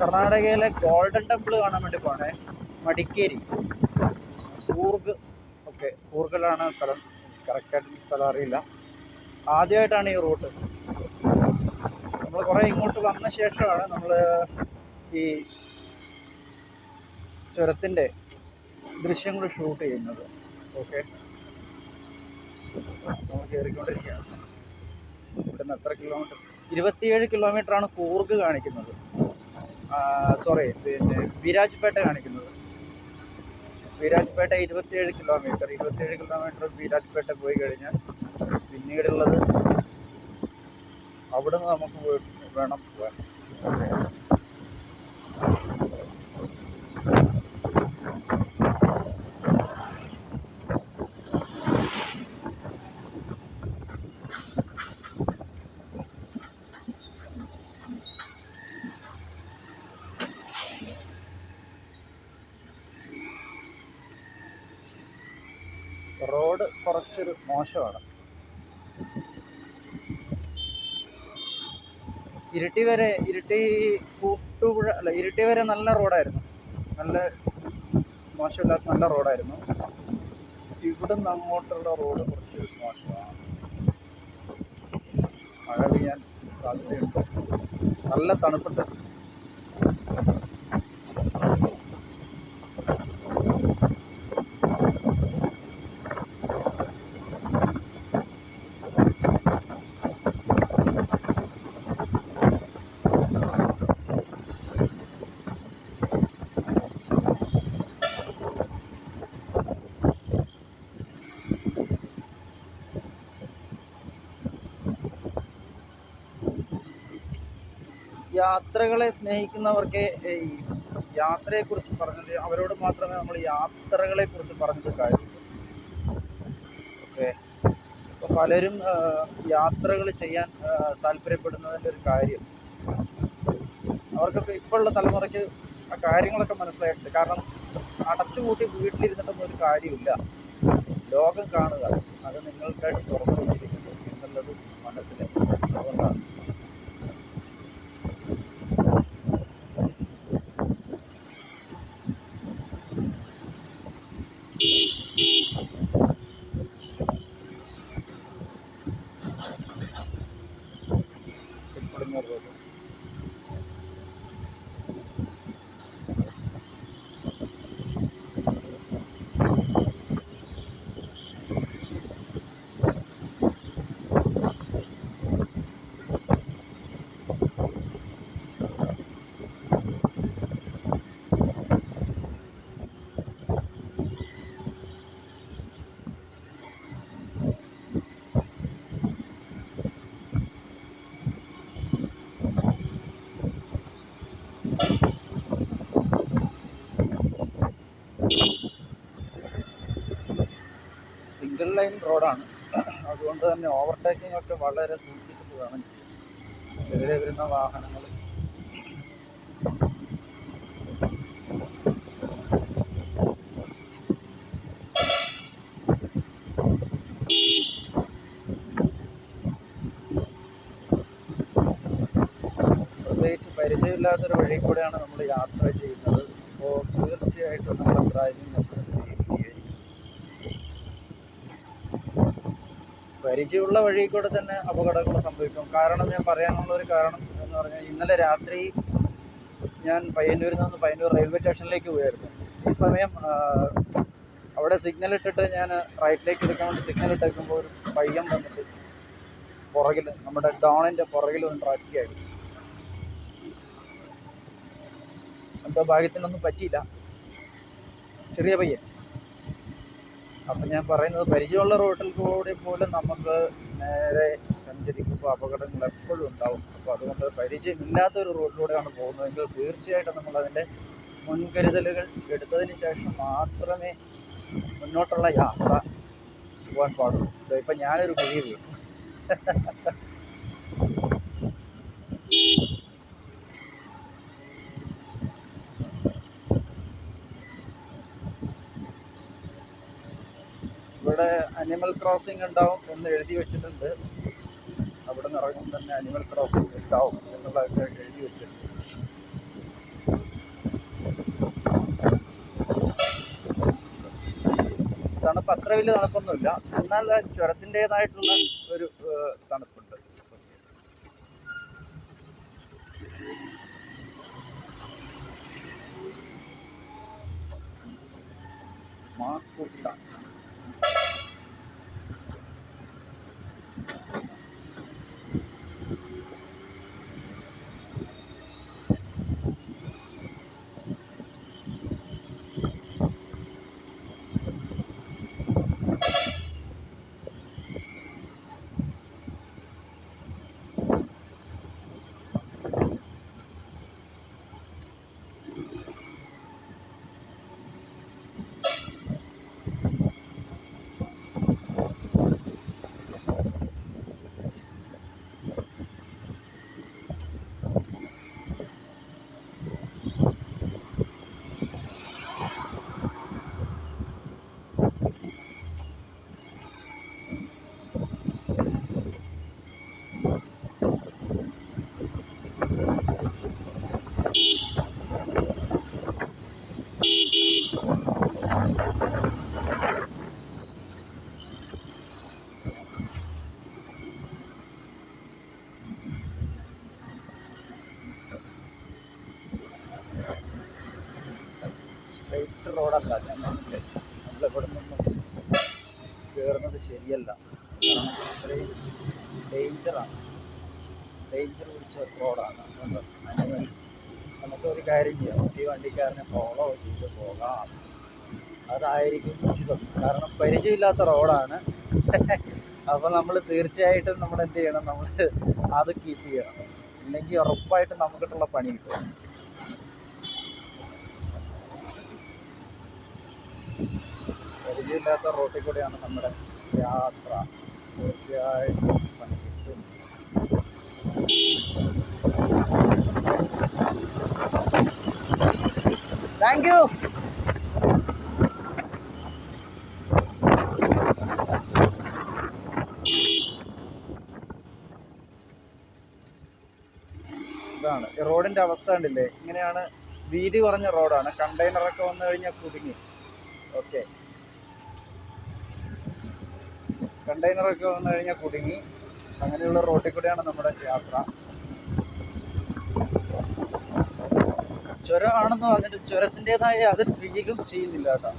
കർണാടകയിലെ golden temple കാണാൻ വേണ്ടി പോണേ. മടിക്കേരി. കൂർഗ്. ഓക്കെ കൂർഗിലാണ് സ്ഥലം. കറക്റ്റായിട്ട് സ്ഥലം അറിയില്ല. ആദ്യമായിട്ടാണ് ഈ റൂട്ട്. നമ്മൾ കുറേ ഇങ്ങോട്ട് വന്ന ശേഷമാണ് നമ്മൾ ഈ ചുരത്തിന്റെ ദൃശ്യങ്ങൾ ഷൂട്ട് ചെയ്യുന്നത്. ഓക്കെ. നമ്മൾ കയറിക്കൊണ്ടിരിക്കുകയാണ് ഇവിടുന്ന് എത്ര കിലോമീറ്റർ ഇരുപത്തിയേഴ് കിലോമീറ്റർ ആണ് കൂർഗ് കാണിക്കുന്നത്. സോറി പിന്നെ വിരാജ്പേട്ട കാണിക്കുന്നത്. വിരാജ്പേട്ട ഇരുപത്തിയേഴ് കിലോമീറ്റർ ഇരുപത്തിയേഴ് കിലോമീറ്റർ വിരാജ്പേട്ട പോയി കഴിഞ്ഞാൽ പിന്നീടുള്ളത് അവിടുന്ന് നമുക്ക് വേണം പോകാൻ റോഡ് കുറച്ചൊരു മോശമാണ്. ഇരിട്ടി വരെ ഇരിട്ടി കൂട്ടുപുഴ അല്ല ഇരിട്ടി വരെ നല്ല റോഡായിരുന്നു. നല്ല മോശമില്ലാത്ത നല്ല റോഡായിരുന്നു. ഇവിടുന്ന് അങ്ങോട്ടുള്ള റോഡ് കുറച്ച് മോശമാണ്. മഴ പെയ്യാൻ സാധ്യതയുണ്ട്. നല്ല തണുപ്പുണ്ട്. യാത്രകളെ സ്നേഹിക്കുന്നവർക്ക് ഈ യാത്രയെക്കുറിച്ച് പറഞ്ഞത് അവരോട് മാത്രമേ നമ്മൾ യാത്രകളെ കുറിച്ച് പറഞ്ഞിട്ട് കാര്യമുള്ളൂ. ഓക്കെ. ഇപ്പോൾ പലരും യാത്രകൾ ചെയ്യാൻ താല്പര്യപ്പെടുന്നതിന്റെ ഒരു കാര്യം. അവർക്കൊക്കെ ഇപ്പോഴുള്ള തലമുറയ്ക്ക് ആ കാര്യങ്ങളൊക്കെ മനസ്സിലായിട്ടുണ്ട്. കാരണം അടച്ചുപൂട്ടി വീട്ടിലിരുന്നിട്ടൊന്നും ഒരു കാര്യമില്ല. ലോകം കാണുക. അത് നിങ്ങൾക്കായിട്ട് തുറന്നു കൊണ്ടിരിക്കുന്നു എന്നുള്ളത് മനസ്സിലായി. അതുകൊണ്ടാണ്. ലൈൻ റോഡാണ് അതുകൊണ്ട് തന്നെ ഓവർടേക്കിംഗ് ഒക്കെ വളരെ സൂക്ഷിച്ചിട്ട് വേണം. എതിരെ വരുന്ന വാഹനങ്ങൾ. പ്രത്യേകിച്ച് പരിചയമില്ലാത്തൊരു വഴി കൂടെയാണ് നമ്മൾ യാത്ര ചെയ്യുന്നത്. അപ്പോൾ തീർച്ചയായിട്ടും നമ്മുടെ ഡ്രൈവിംഗ് ഒക്കെ സേഫ്റ്റിയായിരിക്കും പരിചയമുള്ള വഴി കൂടെ തന്നെ അപകടങ്ങൾ സംഭവിക്കും. കാരണം ഞാൻ പറയാനുള്ള ഒരു കാരണം എന്ന് പറഞ്ഞാൽ ഇന്നലെ രാത്രി ഞാൻ പയ്യന്നൂരിൽ നിന്ന് പയ്യന്നൂർ റെയിൽവേ സ്റ്റേഷനിലേക്ക് പോയായിരുന്നു. ഈ സമയം അവിടെ സിഗ്നൽ ഇട്ടിട്ട് ഞാൻ റൈറ്റിലേക്ക് എടുക്കാൻ വേണ്ടി സിഗ്നൽ ഇട്ടേക്കുമ്പോൾ ഒരു പയ്യൻ വന്നിട്ട് പുറകിൽ നമ്മുടെ ഡോണിന്റെ പുറകിൽ ഒന്ന് ട്രാക്കിയായിരുന്നു എന്തോ ഭാഗ്യത്തിനൊന്നും പറ്റിയില്ല. ചെറിയ പയ്യൻ. അപ്പം ഞാൻ പറയുന്നത് പരിചയമുള്ള റോട്ടിൽ കൂടെ പോലും നമുക്ക് നേരെ സഞ്ചരിക്കുമ്പോൾ അപകടങ്ങൾ എപ്പോഴും ഉണ്ടാവും. അപ്പോൾ അതുകൊണ്ട് പരിചയമില്ലാത്ത ഒരു റോഡിലൂടെയാണ് പോകുന്നതെങ്കിൽ തീർച്ചയായിട്ടും നമ്മളതിന്റെ മുൻകരുതലുകൾ എടുത്തതിന് ശേഷം മാത്രമേ മുന്നോട്ടുള്ള യാത്ര പോകാൻ പാടുള്ളൂ. ഇപ്പം ഞാനൊരു കുഴി വീണു. അനിമൽ ക്രോസിംഗ് ഉണ്ടാവും എന്ന് എഴുതി വെച്ചിട്ടുണ്ട്. അവിടെ നിന്ന് ഇറങ്ങും തന്നെ അനിമൽ ക്രോസിംഗ് ഉണ്ടാവും എന്നുള്ളതൊക്കെ എഴുതി വെച്ചിട്ടുണ്ട്. തണുപ്പ് അത്ര വലിയ തണുപ്പൊന്നുമില്ല. എന്നാൽ ചുരത്തിന്റെതായിട്ടുള്ള ഒരു തണുപ്പ്. റോഡല്ല. നമ്മളിവിടെ നിന്നും കയറുന്നത് ശരിയല്ല. അത്രയും ഡേഞ്ചറാണ്. ഡേഞ്ചർ പിടിച്ച റോഡാണ്. അതുകൊണ്ട് നമുക്കൊരു കാര്യം ചെയ്യാം. ഈ വണ്ടിക്കാരനെ ഫോളോ ചെയ്ത് പോകാം. അതായിരിക്കും ഉചിതം. കാരണം പരിചയമില്ലാത്ത റോഡാണ്. അപ്പോൾ നമ്മൾ തീർച്ചയായിട്ടും നമ്മൾ എന്ത് ചെയ്യണം? നമ്മൾ അത് കീപ്പ് ചെയ്യണം. ഇല്ലെങ്കിൽ ഉറപ്പായിട്ടും നമുക്കിട്ടുള്ള പണി കിട്ടും. പരിചയമില്ലാത്ത റോട്ടിൽ കൂടെയാണ് നമ്മുടെ യാത്ര തീർച്ചയായിട്ടും താങ്ക് യു ഇതാണ്. റോഡിന്റെ അവസ്ഥ കണ്ടില്ലേ? ഇങ്ങനെയാണ് വീതി കുറഞ്ഞ റോഡാണ്. കണ്ടെയ്നറൊക്കെ വന്നു കഴിഞ്ഞാൽ കുടുങ്ങി. ഓക്കെ കണ്ടെയ്നറൊക്കെ വന്നു കഴിഞ്ഞാൽ കുടുങ്ങി. അങ്ങനെയുള്ള റോഡിൽ കൂടെയാണ് നമ്മുടെ യാത്ര. ചുരമാണെന്ന് പറഞ്ഞിട്ട് ചുരത്തിന്റെതായ അത് ഫീലും ചെയ്യുന്നില്ല കേട്ടോ.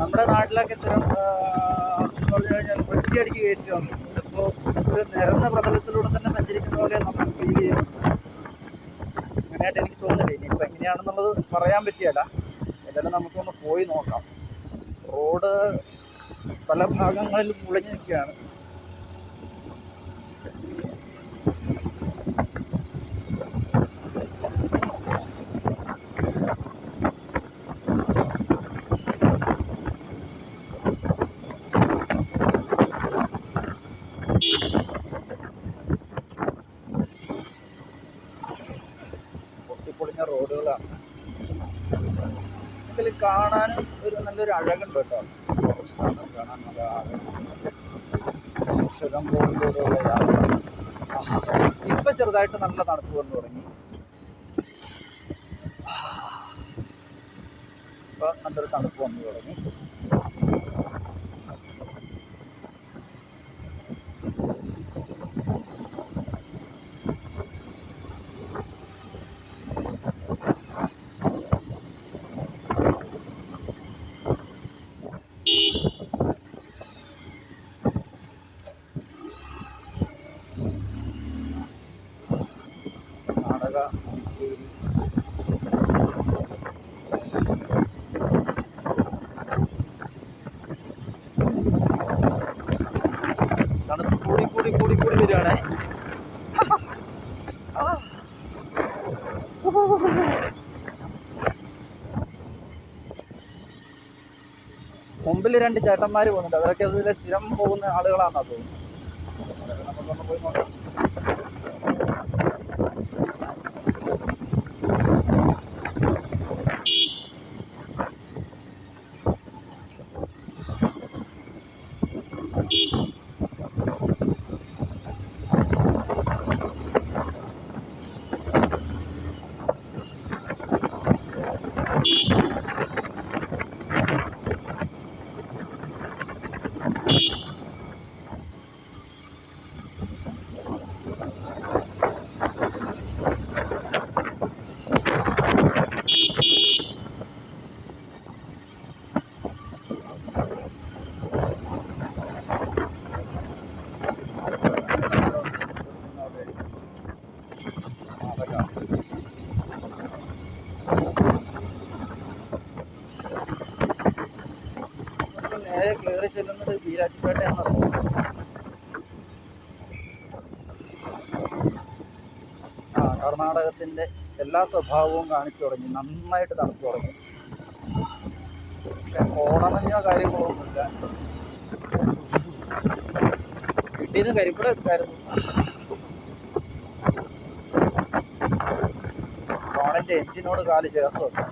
നമ്മുടെ നാട്ടിലൊക്കെ ചുരം പറഞ്ഞു കഴിഞ്ഞാൽ ഒറ്റയടിക്ക് കയറ്റി വന്നു. ഇതിപ്പോൾ ഒരു നിരന്ന പ്രതലത്തിലൂടെ തന്നെ സഞ്ചരിക്കുന്ന പോലെ നമുക്ക് ഫീൽ ചെയ്യും അങ്ങനെയായിട്ട് എനിക്ക് തോന്നുന്നില്ല. ഇനിയിപ്പോൾ എങ്ങനെയാണെന്നുള്ളത് പറയാൻ പറ്റിയല്ല. എന്തായാലും നമുക്കൊന്ന് പോയി നോക്കാം. റോഡ് പല ഭാഗങ്ങളിലും മുളഞ്ഞു നിൽക്കുകയാണ് പൊട്ടിപ്പൊളിഞ്ഞ റോഡുകളാണ്. ഇതിൽ കാണാനും ഒരു നല്ലൊരു അഴകുണ്ട് കേട്ടോ. ഇപ്പൊ ചെറുതായിട്ട് നല്ല തണുപ്പ് വന്നു തുടങ്ങി. ഇപ്പൊ നല്ലൊരു തണുപ്പ് വന്നു തുടങ്ങി. കൂടി മുമ്പിൽ രണ്ട് ചേട്ടന്മാർ പോകുന്നുണ്ട്. അവരൊക്കെ അതിലെ സ്ഥിരം പോകുന്ന ആളുകളാണെന്നാണ് തോന്നുന്നു പോയി നോക്കാം ചെല്ലുന്നത് തോന്നുന്നു ആ കർണാടകത്തിന്റെ എല്ലാ സ്വഭാവവും കാണിച്ചു തുടങ്ങി. നന്നായിട്ട് തണുത്തു തുടങ്ങി. പക്ഷെ ഓണമഞ്ഞോ കാര്യങ്ങളൊന്നുമില്ല. വീട്ടിൽ നിന്ന് കരിപ്പട എടുക്കായിരുന്നു എഞ്ചിനോട് കാൽ ചേർത്ത് വെക്കാം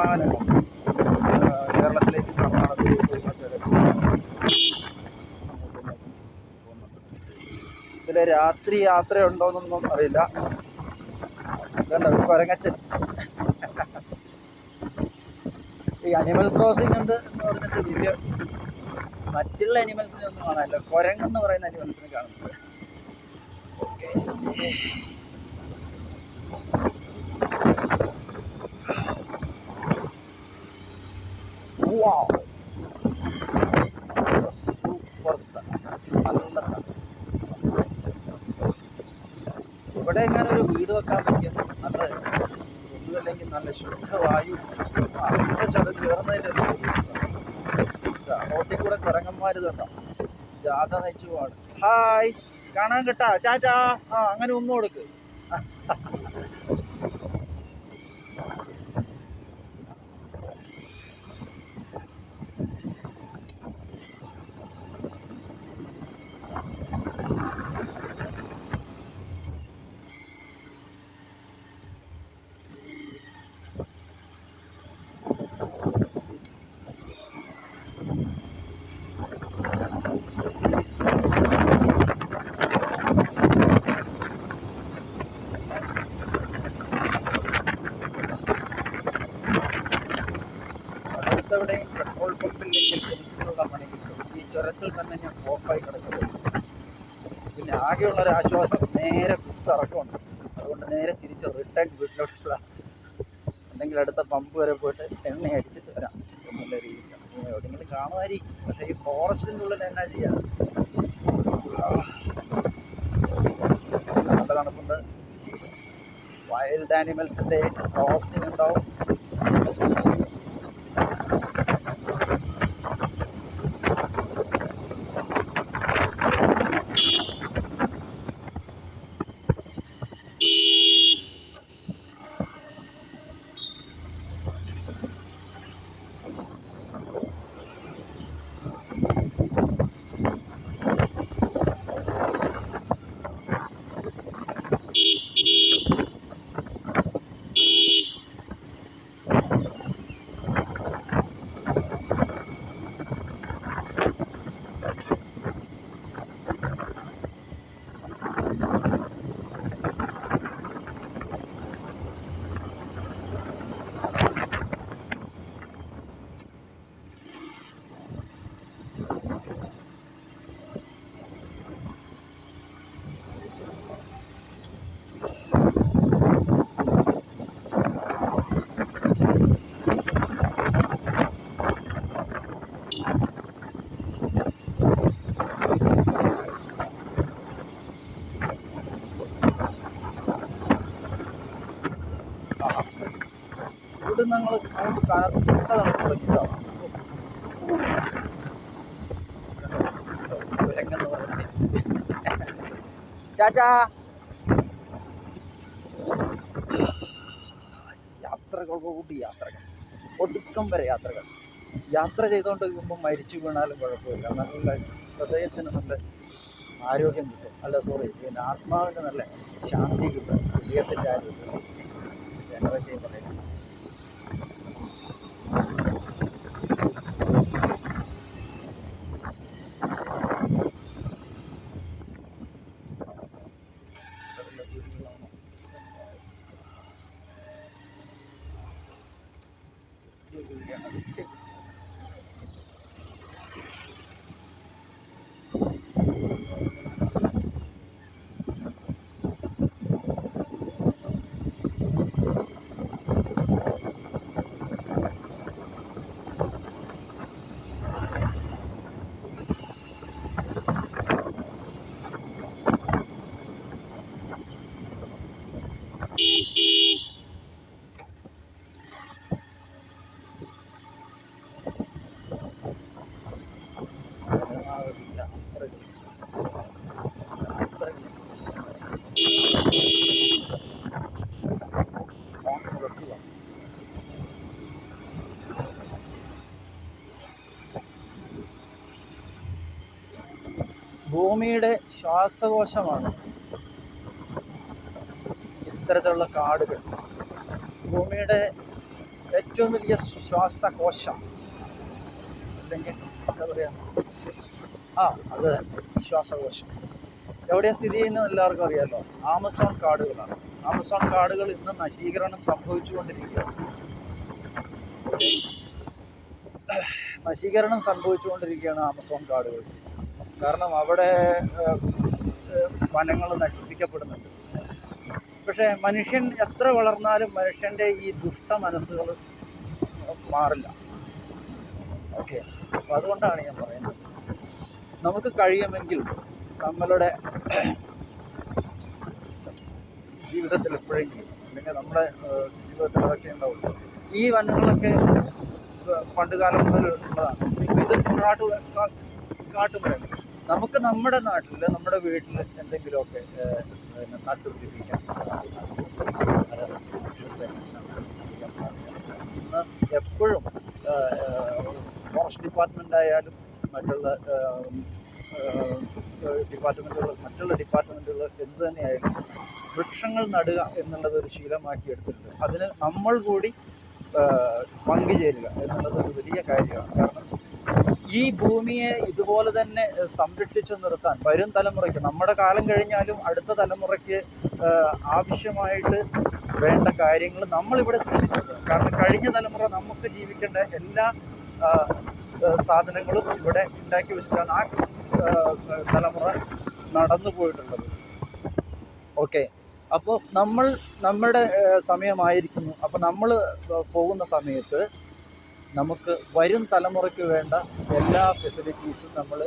വാഹനങ്ങൾ കേരളത്തിലേക്ക് കർണാടകത്തിലേക്ക് പോകുന്ന രാത്രി യാത്ര ഉണ്ടോന്നൊന്നും അറിയില്ല കൊരങ്ങച്ചൻ. ഈ അനിമൽ ക്രോസിംഗ് ഉണ്ട് എന്ന് പറഞ്ഞിട്ട് വലിയ മറ്റുള്ള അനിമൽസിനെ ഒന്നും കാണാനില്ല. കുരങ്ങെന്ന് പറയുന്ന അനിമൽസിനെ കാണുന്നത്. Wow. സൂപ്പർ സ്ഥലം നല്ല സ്ഥലം ഇവിടെ എങ്ങനെ ഒരു വീട് വെക്കാൻ പറ്റിയ നല്ല ഒന്നുമല്ലെങ്കിൽ നല്ല ശുദ്ധവായു അവിടെ ചടം ചേർന്നതിന്റെ റോട്ടിൽ കൂടെ കുരങ്ങന്മാർ തന്നെ ജാഥ നയിച്ചു പോവാണ്. ഹായ് കാണാൻ കിട്ടാ? ചാറ്റാ ആ അങ്ങനെ ഒന്നും കൊടുക്ക് അടുത്തെവിടെയും പെട്രോൾ പമ്പില്ലെങ്കിൽ എനിക്കുള്ള പണി കിട്ടും ഈ ചുരത്തിൽ തന്നെ ഞാൻ ഓഫായി കിടക്കുന്നത് പിന്നെ ആകെയുള്ള ഒരു ആശ്വാസം നേരെ കുത്തിറക്കമുണ്ട് അതുകൊണ്ട് നേരെ തിരിച്ച് റിട്ടേൺ വീട്ടിലോട്ടുള്ള അല്ലെങ്കിൽ അടുത്ത പമ്പ് വരെ പോയിട്ട് എണ്ണ അടിച്ചിട്ട് വരാം എന്നുള്ള രീതിയിൽ എവിടെയെങ്കിലും കാണുമായിരിക്കും. പക്ഷേ ഈ ഫോറസ്റ്റിന്റെ ഉള്ളിൽ എന്നാ ചെയ്യാം? നല്ല തണുപ്പുണ്ട് വൈൽഡ് ആനിമൽസിന്റെ ക്രോസിംഗ് ഉണ്ടാവും. തണുപ്പ് തുടങ്ങിയതാണ് ചാച്ചാ. യാത്രകൾ കൂട്ടി യാത്രകൾ. ഒടുക്കം വരെ യാത്രകൾ. യാത്ര ചെയ്തുകൊണ്ട് നിൽക്കുമ്പോൾ മരിച്ചു വീണാലും കുഴപ്പമില്ല. നല്ല ഹൃദയത്തിന് നല്ല ആരോഗ്യം കിട്ടും. അല്ല സോറി പിന്നെ ആത്മാവിന് നല്ല ശാന്തി കിട്ടും. ഹൃദയത്തിന്റെ ആരോഗ്യം. ജനറേറ്റ് ചെയ്യും ഭൂമിയുടെ ശ്വാസകോശമാണ്. ഇത്തരത്തിലുള്ള കാടുകൾ. ഭൂമിയുടെ ഏറ്റവും വലിയ ശ്വാസകോശം. അല്ലെങ്കിൽ എന്താ പറയുക ആ അത് ശ്വാസകോശം. എവിടെയാണ് സ്ഥിതി ചെയ്യുന്നത് എല്ലാവർക്കും അറിയാമല്ലോ ആമസോൺ കാടുകളാണ്. ആമസോൺ കാടുകൾ ഇന്ന് നശീകരണം സംഭവിച്ചുകൊണ്ടിരിക്കുകയാണ്. നശീകരണം സംഭവിച്ചുകൊണ്ടിരിക്കുകയാണ് ആമസോൺ കാടുകൾ. കാരണം അവിടെ വനങ്ങൾ നശിപ്പിക്കപ്പെടുന്നുണ്ട്. പക്ഷേ മനുഷ്യൻ എത്ര വളർന്നാലും മനുഷ്യന്റെ ഈ ദുഷ്ട മനസ്സുകൾ മാറില്ല. ഓക്കെ. അപ്പോൾ അതുകൊണ്ടാണ് ഞാൻ പറയുന്നത്. നമുക്ക് കഴിയുമെങ്കിൽ നമ്മളുടെ ജീവിതത്തിൽ എപ്പോഴെങ്കിലും അല്ലെങ്കിൽ നമ്മുടെ ജീവിതത്തിൽ അതൊക്കെ ഉണ്ടാവുള്ളൂ. ഈ വനങ്ങളൊക്കെ പണ്ട് കാലം മുതൽ ഉള്ളതാണ്. ഇത് കാട്ടു കാ- കാട്ടുമരം നമുക്ക് നമ്മുടെ നാട്ടിൽ നമ്മുടെ വീട്ടിൽ എന്തെങ്കിലുമൊക്കെ നട്ടുപിടിപ്പിക്കാൻ എപ്പോഴും ഫോറസ്റ്റ് ഡിപ്പാർട്ട്മെന്റ് ആയാലും മറ്റുള്ള ഡിപ്പാർട്ട്മെന്റുകൾ മറ്റുള്ള ഡിപ്പാർട്ട്മെന്റുകൾ എന്ത് തന്നെയായാലും വൃക്ഷങ്ങൾ നടുക എന്നുള്ളത് ഒരു ശീലമാക്കി എടുത്തിട്ടുണ്ട്. അതിന് നമ്മൾ കൂടി പങ്കുചേരുക എന്നുള്ളത് ഒരു വലിയ കാര്യമാണ്. കാരണം ഈ ഭൂമിയെ ഇതുപോലെ തന്നെ സംരക്ഷിച്ചു നിർത്താൻ വരും തലമുറയ്ക്ക് നമ്മുടെ കാലം കഴിഞ്ഞാലും അടുത്ത തലമുറയ്ക്ക് ആവശ്യമായിട്ട് വേണ്ട കാര്യങ്ങൾ നമ്മളിവിടെ സൃഷ്ടിച്ചിട്ടുണ്ട് കാരണം കഴിഞ്ഞ തലമുറ നമുക്ക് ജീവിക്കേണ്ട എല്ലാ സാധനങ്ങളും ഇവിടെ ഉണ്ടാക്കി വെച്ചിട്ടാണ് ആ തലമുറ നടന്നു പോയിട്ടുള്ളത്. ഓക്കെ. അപ്പോൾ നമ്മൾ നമ്മുടെ സമയമായിരിക്കുന്നു. അപ്പോൾ നമ്മൾ പോകുന്ന സമയത്ത് നമുക്ക് വരും തലമുറയ്ക്ക് വേണ്ട എല്ലാ ഫെസിലിറ്റീസും നമ്മൾ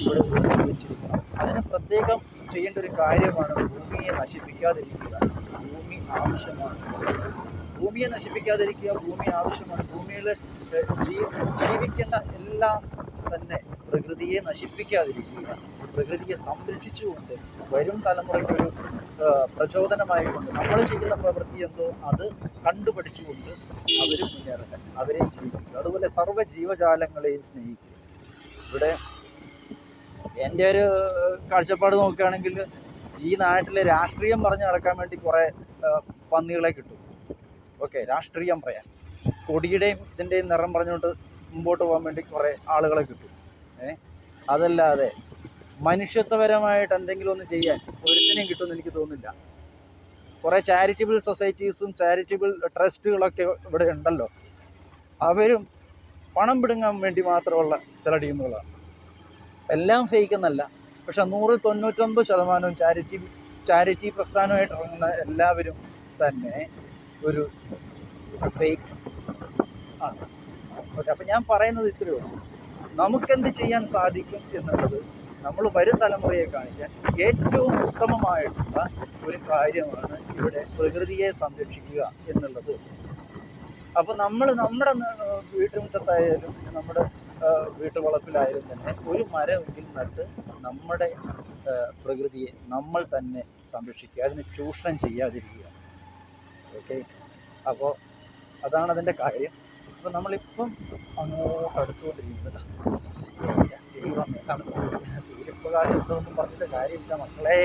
ഇവിടെ വെച്ചിരിക്കണം. അതിന് പ്രത്യേകം ചെയ്യേണ്ട ഒരു കാര്യമാണ് ഭൂമിയെ നശിപ്പിക്കാതിരിക്കുക. ഭൂമി ആവശ്യമാണ്. ഭൂമിയെ നശിപ്പിക്കാതിരിക്കുക ഭൂമി ആവശ്യമാണ്. ഭൂമിയിൽ ജീവിക്കേണ്ട എല്ലാം തന്നെ പ്രകൃതിയെ നശിപ്പിക്കാതിരിക്കുക. പ്രകൃതിയെ സംരക്ഷിച്ചുകൊണ്ട് വരും തലമുറയ്ക്കൊരു ഏഹ്, പ്രചോദനമായിക്കൊണ്ട് നമ്മൾ ചെയ്യുന്ന പ്രവൃത്തി എന്തോ അത് കണ്ടുപഠിച്ചുകൊണ്ട് അവർ മുന്നേറട്ടെ അവരെ ജീവിക്കുക അതുപോലെ സർവ ജീവജാലങ്ങളെയും സ്നേഹിക്കുക ഇവിടെ എന്റെ ഒരു കാഴ്ചപ്പാട് നോക്കുകയാണെങ്കിൽ ഈ നാട്ടിലെ രാഷ്ട്രീയം പറഞ്ഞ് നടക്കാൻ വേണ്ടി കുറേ പന്നികളെ കിട്ടും. ഓക്കെ രാഷ്ട്രീയം പറയാൻ. കൊടിയുടെയും ഇതിന്റെയും നിറം പറഞ്ഞുകൊണ്ട് മുമ്പോട്ട് പോകാൻ വേണ്ടി കുറേ ആളുകളെ കിട്ടും. ഏ? അതല്ലാതെ മനുഷ്യത്വപരമായിട്ട് എന്തെങ്കിലും ഒന്ന് ചെയ്യാൻ ഒരുത്തിനെയും കിട്ടുമെന്ന് എനിക്ക് തോന്നുന്നില്ല. കുറേ ചാരിറ്റബിൾ സൊസൈറ്റീസും ചാരിറ്റബിൾ ട്രസ്റ്റുകളൊക്കെ ഇവിടെ ഉണ്ടല്ലോ. അവരും പണം പിടുങ്ങാൻ വേണ്ടി മാത്രമുള്ള ചില ടീമുകളാണ്. എല്ലാം ഫേക്കെന്നല്ല പക്ഷെ നൂറിൽ തൊണ്ണൂറ്റൊമ്പത് ശതമാനവും ചാരിറ്റി ചാരിറ്റി പ്രസ്ഥാനമായിട്ട് ഇറങ്ങുന്ന എല്ലാവരും തന്നെ ഒരു ഫേക്ക് ആണ്. ഓക്കെ അപ്പം ഞാൻ പറയുന്നത് ഇത്രയേ ഉള്ളൂ. നമുക്കെന്ത് ചെയ്യാൻ സാധിക്കും എന്നുള്ളത് നമ്മൾ വരും തലമുറയെ കാണിക്കാൻ ഏറ്റവും ഉത്തമമായിട്ടുള്ള ഒരു കാര്യമാണ് ഇവിടെ പ്രകൃതിയെ സംരക്ഷിക്കുക എന്നുള്ളത്. അപ്പോൾ നമ്മൾ നമ്മുടെ വീട്ടുമുറ്റത്തായാലും നമ്മുടെ വീട്ടുവളപ്പിലായാലും തന്നെ ഒരു മരമെങ്കിലും നട്ട് നമ്മുടെ പ്രകൃതിയെ നമ്മൾ തന്നെ സംരക്ഷിക്കുക. അതിനെ ചൂഷണം ചെയ്യാതിരിക്കുക. ഓക്കെ? അപ്പോൾ അതാണ് അതിന്റെ കാര്യം. അപ്പോൾ നമ്മളിപ്പം അങ്ങോട്ട് അടുത്തുകൊണ്ടിരിക്കുന്നത്. സൂര്യപ്രകാശം ഉണ്ടോന്നും പറഞ്ഞിട്ട് കാര്യമില്ല മക്കളെ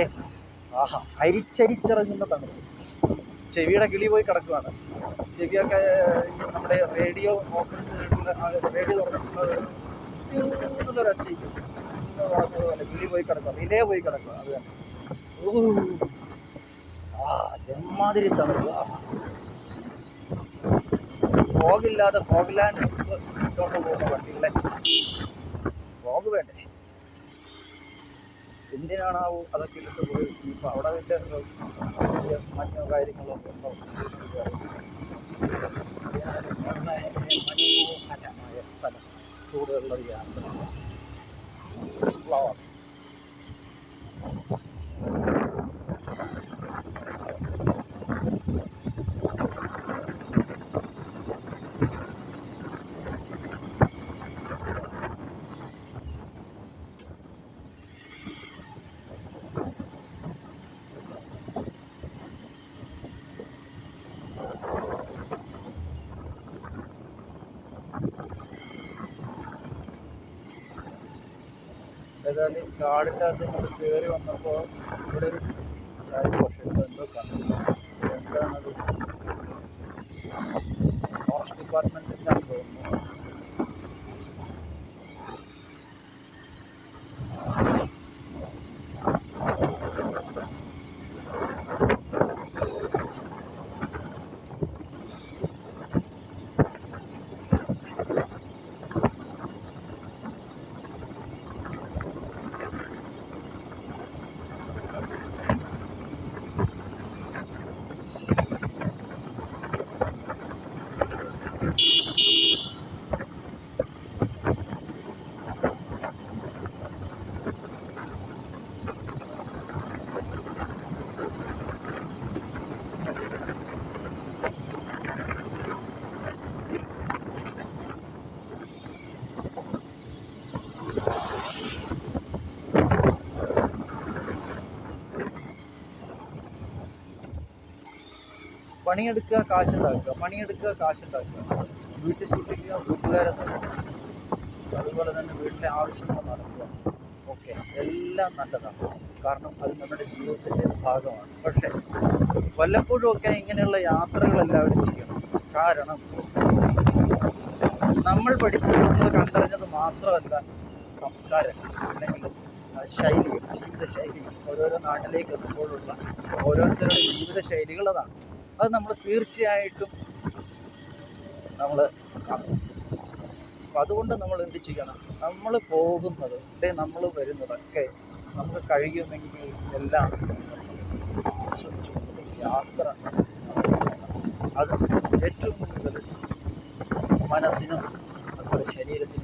ആഹാ അരിച്ചരിച്ചിറങ്ങുന്ന തണുപ്പ് ചെവിയുടെ കിളി പോയി കിടക്കുകയാണ് ചെവിയൊക്കെ നമ്മുടെ റേഡിയോ ഓപ്പൺ റേഡിയോ തുറന്നിട്ടുള്ള പറഞ്ഞതുപോലെ കിളി പോയി കിടക്കുക റിലേ പോയി കിടക്കുക അത് തന്നെ. ഊ. ആ എമ്മാതിരി തണുപ്പ്. ഫോഗില്ലാതെ ഫോഗ്ലാൻഡ് പോകുന്ന വണ്ടികളെ. ഫോഗ് വേണ്ടേ? എന്തിനാണാവോ അതൊക്കെ ഇട്ടിട്ട് പോയി? ഇപ്പം അവിടെ വലിയ വലിയ മഞ്ഞോ കാര്യങ്ങളോ ഉണ്ടോ? മനോഹരമായ ചൂടുള്ള യാത്ര. എക്സ്പ്ലോർ ഏതായാലും കാടിന്റെ അകത്ത് കയറി വന്നപ്പോൾ ഇവിടെ ഒരു പണിയെടുക്കുക കാശുണ്ടാക്കുക. പണിയെടുക്കുക കാശുണ്ടാക്കുക. വീട്ടിൽ സൂക്ഷിക്കുക വീട്ടുകാരെ അതുപോലെ തന്നെ വീട്ടിലെ ആവശ്യങ്ങൾ നടക്കുക. ഓക്കെ എല്ലാം നല്ലതാണ്. കാരണം അത് നമ്മുടെ ജീവിതത്തിന്റെ ഭാഗമാണ്. പക്ഷേ വല്ലപ്പോഴും ഒക്കെ ഇങ്ങനെയുള്ള യാത്രകൾ എല്ലാവരും ചെയ്യണം. കാരണം നമ്മൾ പഠിച്ചത് നമ്മൾ കണ്ടറിഞ്ഞത് മാത്രമല്ല സംസ്കാരം അല്ലെങ്കിൽ ശൈലി ശൈലികൾ ജീവിത ശൈലികൾ ഓരോരോ നാട്ടിലേക്ക് എത്തുമ്പോഴുള്ള ഓരോരുത്തരുടെ ജീവിത ശൈലികൾ അതാണ്. അത് നമ്മൾ തീർച്ചയായിട്ടും നമ്മൾ അപ്പം അതുകൊണ്ട് നമ്മൾ എന്ത് ചെയ്യണം? നമ്മൾ പോകുന്നത് അല്ലെങ്കിൽ നമ്മൾ വരുന്നതൊക്കെ നമുക്ക് കഴിയുമെങ്കിൽ എല്ലാം യാത്ര അത് ഏറ്റവും കൂടുതൽ മനസ്സിനും അതുപോലെ ശരീരത്തിനും